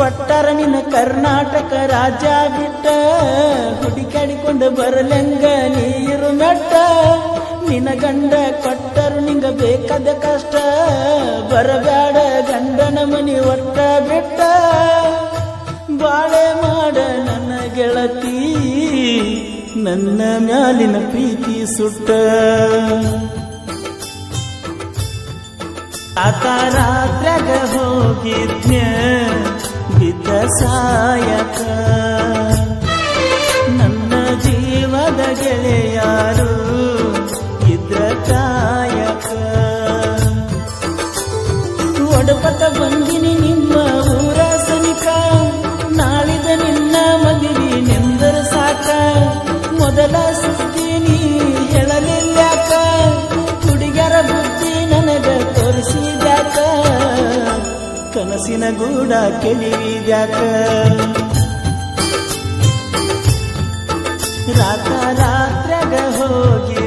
ಕೊಟ್ಟರ ನಿನ್ನ ಕರ್ನಾಟಕ ರಾಜ್ಯ ಬಿಟ್ಟ. ಹುಡುಕಾಡಿಕೊಂಡು ಬರಲೆಂಗ ನೀರು ಮೆಟ್ಟ ನಿನ್ನ ಗಂಡ ಕೊಟ್ಟರು ನಿಂಗ ಬೇಕಾದ ಕಷ್ಟ. ಬರಬೇಡ ಗಂಡನ ಮನಿ ಒಟ್ಟ ಬಿಟ್ಟ. ಬಾಳೆ ಮಾಡ ನನ್ನ ಗೆಳತಿ. ನನ್ನ ಮ್ಯಾಲಿನ ಪ್ರೀತಿ ಸುಟ್ಟ. ಆತ ಹೋಗಿದ್ನ್ಯ ಬಿದ್ದ ಸಾಯಕ ನನ್ನ ಜೀವದ ಗೆಳೆಯಾರು ಇದ್ರ ಕಾಯಕ ಒಡಪತ ಬಂದಿನಿ ಕನಸಿನ ಗೂಡ ಕೆಳಿವಿದ್ಯಾಕ? ರಾತ ರಾತ್ರಗ ಹೋಗಿದ್ನ್ಯ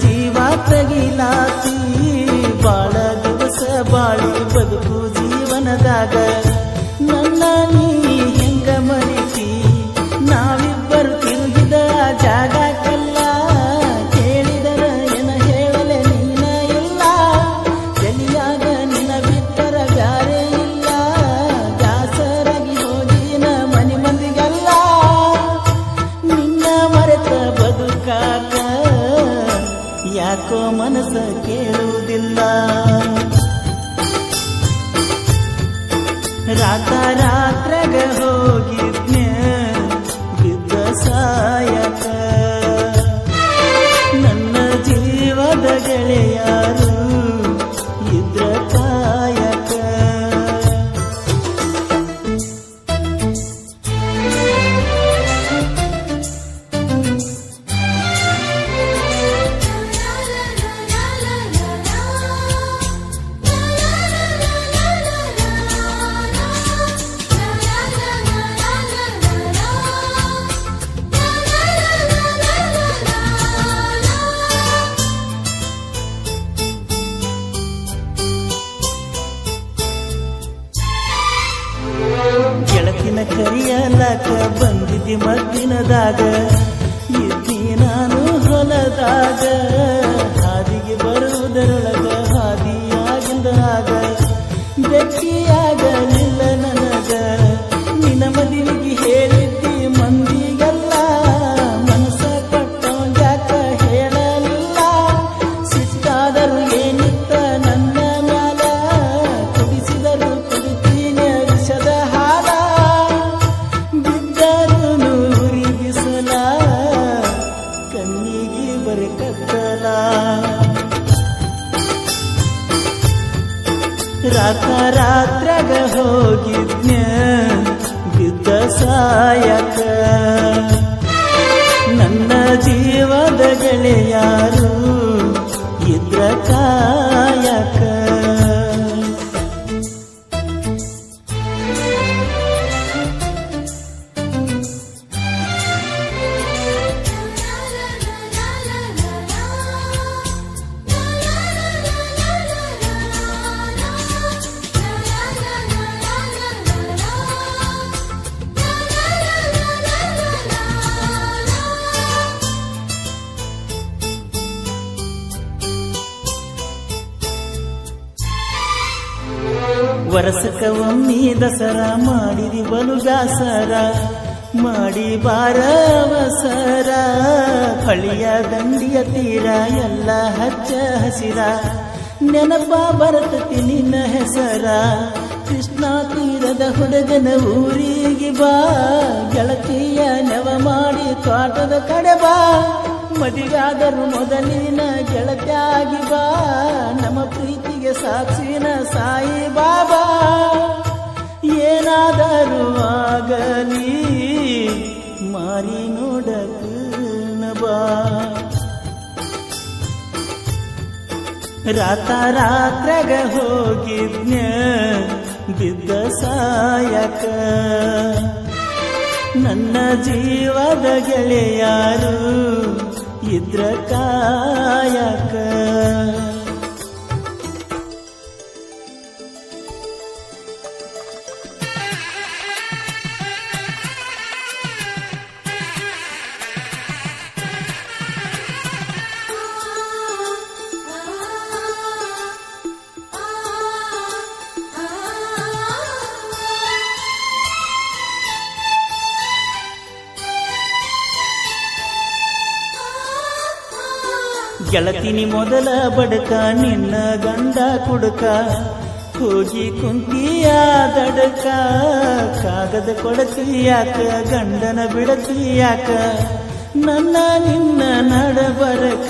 ಜೀವ ತಗಿಲಾತಿ ಬಾಳ ದಿವಸ ಬಾಳಿ ಬದುಕು ಜೀವನದಾಗ. ಯಾಕೋ ಮನಸ್ಸ ಕೇಳುವುದಿಲ್ಲ. ರಾತ ರಾತ್ರಾಗ ಹೋಗಿದ್ನ್ಯ ಬಿದ್ದ ಸಾಯಕ राजा ಕತ್ತಲ. ರಾತ ರಾತ್ರಗ ಹೋಗಿದ್ನ್ಯ ಬಿದ್ದ ಸಾಯಕ ನನ್ನ ಜೀವದ ಗೆಳೆಯಾರು ವರಸಕ ಒಮ್ಮಿ ದಸರಾ ಮಾಡಿದಿ ಬಲುಗಾಸರ ಮಾಡಿ ಬಾರವಸರ. ಹಳಿಯ ದಂಡಿಯ ತೀರ ಎಲ್ಲ ಹಚ್ಚ ಹಸಿರ. ನೆನಪ ಬರತತಿ ನಿನ್ನ ಹೆಸರ. ಕೃಷ್ಣ ತೀರದ ಹುಡುಗನ ಊರಿಗೆ ಬಾ. ಗೆಳತಿಯ ನೆವ ಮಾಡಿ ತೋಟದ ಕಡೆ ಬಾ. ಮದಿಗಾದರೂ ಮೊದಲಿನ ಗೆಳತಿಯಾಗಿ ಬಾ. ನಮ್ಮ ಪ್ರೀತಿಗೆ ಸಾಕ್ಷಿನ ಸಾಯಿ ಬಾಬಾ. ಏನಾದರೂ ಆಗಲಿ, ಮಾರಿ ನೋಡಕ ಬಾ. ರಾತ ರಾತ್ರಗ ಹೋಗಿದ್ನ, ಬಿದ್ದ ಸಾಯಕ ನನ್ನ ಜೀವದ ಗೆಳೆಯಾರು ಇದ್ರ ಕಾಯಕ ಗೆಳತಿನಿ ಮೊದಲ ಬಡಕ, ನಿನ್ನ ಗಂಡ ಕುಡುಕ ಹೋಗಿ ಕುಂತಿಯ ದಡಕ ಕಾಗದ ಕೊಡತಿಯಾಕ ಗಂಡನ ಬಿಡತಿಯಾಕ ನನ್ನ ನಿನ್ನ ನಡಬರಕ,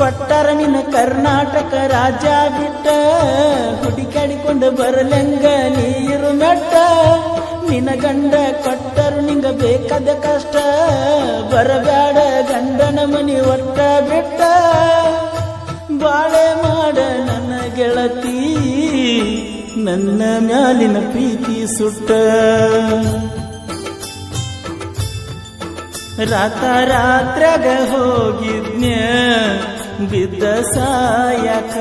ಕೊಟ್ಟರ ನಿನ್ನ ಕರ್ನಾಟಕ ರಾಜ್ಯ ಬಿಟ್ಟ, ಹುಡುಕಾಡಿಕೊಂಡು ಬರಲೆಂಗ ನೀರು ಮೆಟ್ಟ ನಿನ್ನ ಗಂಡ ಕೊಟ್ಟರು ನಿಂಗ ಬೇಕಾದ ಕಷ್ಟ. ಬರಬೇಡ ಗಂಡನ ಮನಿ ಒಟ್ಟ ಬಿಟ್ಟ. ಬಾಳೆ ಮಾಡ ನನ್ನ ಗೆಳತಿ, ನನ್ನ ಮ್ಯಾಲಿನ ಪ್ರೀತಿ ಸುಟ್ಟ. ರಾತ ರಾತ್ರಗ ಹೋಗಿದ್ನ್ಯ, ಬಿದ್ದ ಸಾಯಕ.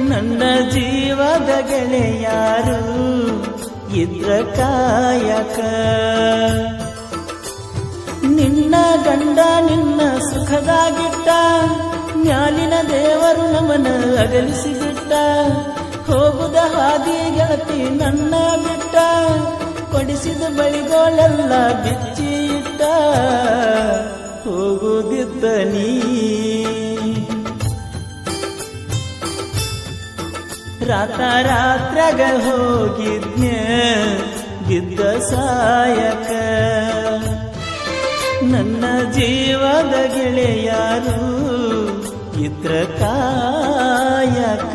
ನನ್ನ ಜೀವದ ಗೆಳೆಯಾರು ಇದ್ರ ಕಾಯಕ ನಿನ್ನ ಗಂಡ ನಿನ್ನ ಸುಖದಾಗಿಟ್ಟ ಮ್ಯಾಲಿನ ದೇವರು ನಮನ ಅಗಲಿಸಿಬಿಟ್ಟ. ಹೋಗುದ ಹಾದಿ ಗೆಳತಿ ನನ್ನ ಬಿಟ್ಟ, ಕೊಡಿಸಿದ ಬಳಿಗೋಳೆಲ್ಲ ಬಿಚ್ಚಿ ಇಟ್ಟ ಹೋಗುದಿದ್ದ ನೀ. ರಾತ ರಾತ್ರಗ ಹೋಗಿದ್ನ್ಯ ಬಿದ್ದ ಸಾಯಕ ನನ್ನ ಜೀವದ ಗೆಳೆಯಾರು ಇದ್ರ ಕಾಯಕ